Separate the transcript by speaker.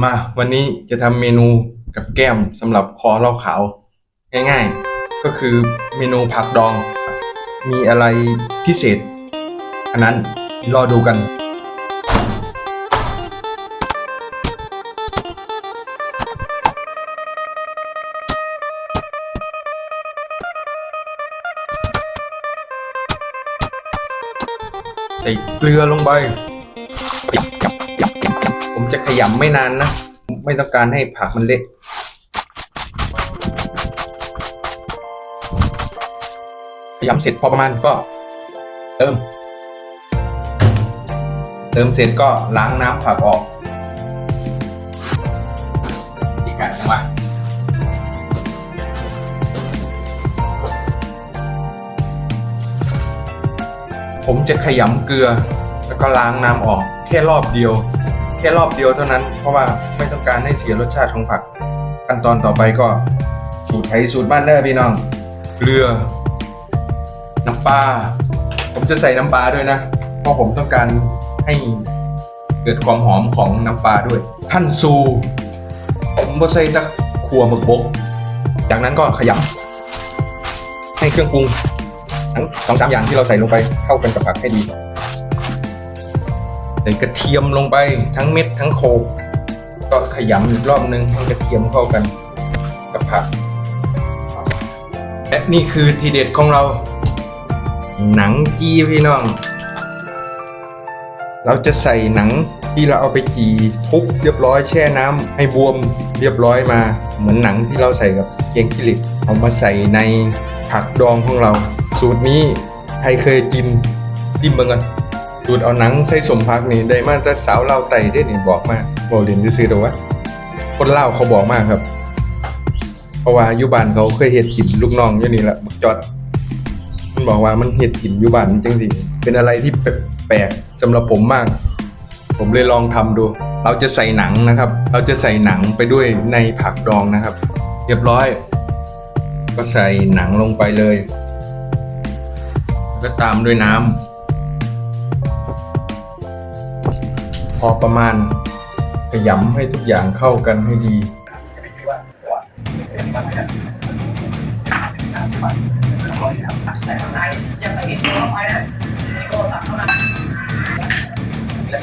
Speaker 1: มาวันนี้จะทำเมนูกับแก้มสำหรับคอเหล้าขาว ง่ายๆ ก็คือเมนูผักดอง มีอะไรพิเศษ อันนั้นรอดูกัน ใส่เกลือลงไป ยำไม่นานนะ ไม่ต้องการให้ผักมันเละขยำเสร็จพอประมาณก็เติม เติมเสร็จก็ล้างน้ำผักออกอีกกันจังวะผมจะขยำเกลือ แล้วก็ล้างน้ำออกแค่รอบเดียว ค่รอบเดียวเท่านั้น เพราะว่าไม่ต้องการให้เสียรสชาติของผัก ขั้นตอนต่อไปก็สูตรไทยสูตรบ้านเด้อพี่น้อง เกลือ น้ำปลา ผมจะใส่น้ำปลาด้วยนะ เพราะผมต้องการให้เกิดความหอมของน้ำปลาด้วยท่านซูผมก็ใส่ตะขัวหมึกบก จากนั้นก็ขยำให้เครื่องปรุงทั้งสองสามอย่างที่เราใส่ลงไปเข้ากันกับผักให้ดี ใส่กระเทียมลงไปทั้งเม็ดทั้งโคกก็ขยำอีกรอบนึงให้กระเทียมเข้ากันกับผักและนี่คือทีเด็ดของเรา หนังจี้พี่น้อง เราจะใส่หนังที่เราเอาไปจีทุบเรียบร้อยแช่น้ำให้บวมเรียบร้อยมา เหมือนหนังที่เราใส่กับเกียงกิลิกเอามาใส่ในผักดองของเรา สูตรนี้ใครเคยกินจิ้มเบิ่งกัน สูตรเอาหนังใส่สมพักนี่ได้มาแต่สาวเล่าไต่ได้นี่บอกมาบอกเรียนซื้อแต่ว่าคนเล่าเขาบอกมากครับ เพราะว่ายุบานเขาเคยเห็ดกินลูกน้องอยู่นี่แหละบักจอด มันบอกว่ามันเห็ดกินยุบานจริงๆเป็นอะไรที่แปลกสำหรับผมมาก ผมเลยลองทำดู เราจะใส่หนังนะครับ เราจะใส่หนังไปด้วยในผักดองนะครับ เรียบร้อย ก็ใส่หนังลงไปเลยก็ตามด้วยน้ำ อประมาณ ขยำให้ทุกอย่างเข้ากันให้ดี
Speaker 2: แต่